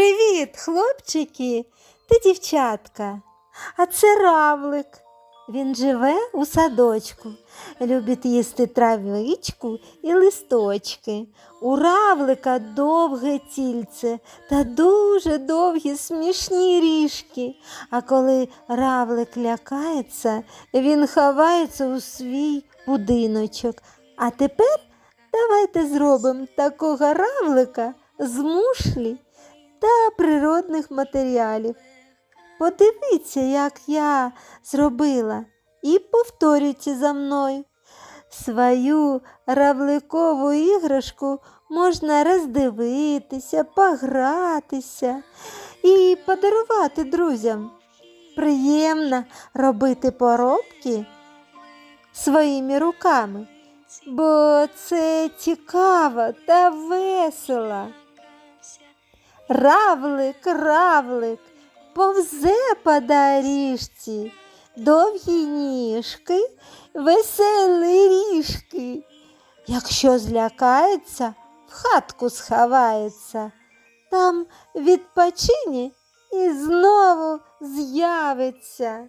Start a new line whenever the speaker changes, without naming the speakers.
Привіт, хлопчики та дівчатка. А це равлик. Він живе у садочку, любить їсти травичку і листочки. У равлика довге тільце та дуже довгі смішні ріжки. А коли равлик лякається, він ховається у свій будиночок. А тепер давайте зробимо такого равлика з мушлі та природних матеріалів. Подивіться, як я зробила, і повторюйте за мною. Свою равликову іграшку можна роздивитися, погратися і подарувати друзям. Приємно робити поробки своїми руками, бо це цікаво та весело. Равлик, равлик, повзе по доріжці, довгі ніжки, веселі ріжки. Якщо злякається, в хатку сховається, там відпочине і знову з'явиться.